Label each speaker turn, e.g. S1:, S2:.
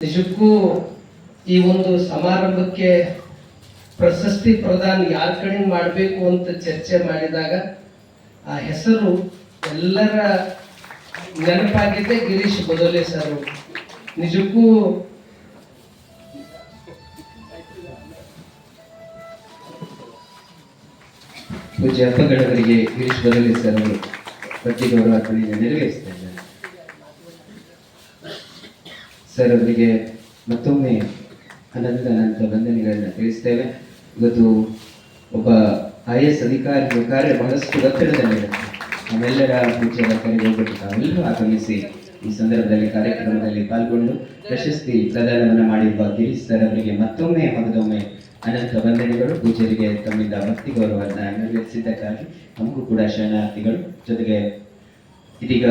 S1: ನಿಜಕ್ಕೂ ಈ ಒಂದು ಸಮಾರಂಭಕ್ಕೆ ಪ್ರಶಸ್ತಿ ಪ್ರದಾನ ಯಾರ ಕಡೆ ಮಾಡಬೇಕು ಅಂತ ಚರ್ಚೆ ಮಾಡಿದಾಗ ಆ ಹೆಸರು ಎಲ್ಲರ ನೆನಪಾಗಿದ್ದೆ ಗಿರೀಶ್ ಬದೋಲೆ ಸರ್. ನಿಜಕ್ಕೂ
S2: ಪೂಜೆ ಹಬ್ಬಗಳವರಿಗೆ ಗಿರೀಶ್ ಬದಲಿ ಸರ್ ಅವರು ಗೌರವ ನೆರವೇರಿಸ್ತಾ ಸರ್ವರಿಗೆ ಮತ್ತೊಮ್ಮೆ ಅನಂತ ಅನಂತ ವಂದನೆಗಳನ್ನು ತಿಳಿಸ್ತೇವೆ. ಇವತ್ತು ಒಬ್ಬ ಐ ಎಸ್ ಅಧಿಕಾರಿಗಳ ಕಾರ್ಯ ಬಹಳಷ್ಟು ಒತ್ತಡದಲ್ಲಿದೆ ನಮ್ಮೆಲ್ಲರ ಪೂಜೆಯ ಕರೆಗೊಂಡು ತಾವೆಲ್ಲರೂ ಆಗಮಿಸಿ ಈ ಸಂದರ್ಭದಲ್ಲಿ ಕಾರ್ಯಕ್ರಮದಲ್ಲಿ ಪಾಲ್ಗೊಂಡು ಪ್ರಶಸ್ತಿ ಪ್ರದಾನವನ್ನು ಮಾಡಿರುವ ಗಿರೀಶ್ ಸರ್ ಅವರಿಗೆ ಮತ್ತೊಮ್ಮೆ ಮಗದೊಮ್ಮೆ ಅನಂತ ವಂದನೆಗಳು. ಪೂಜರಿಗೆ ತಮ್ಮಿಂದ ಭಕ್ತಿ ಗೌರವವನ್ನು ನೆರವೇರಿಸಿದ್ದಕ್ಕಾಗಿ ನಮಗೂ ಕೂಡ ಶರಣಾರ್ಥಿಗಳು. ಜೊತೆಗೆ ಇದೀಗ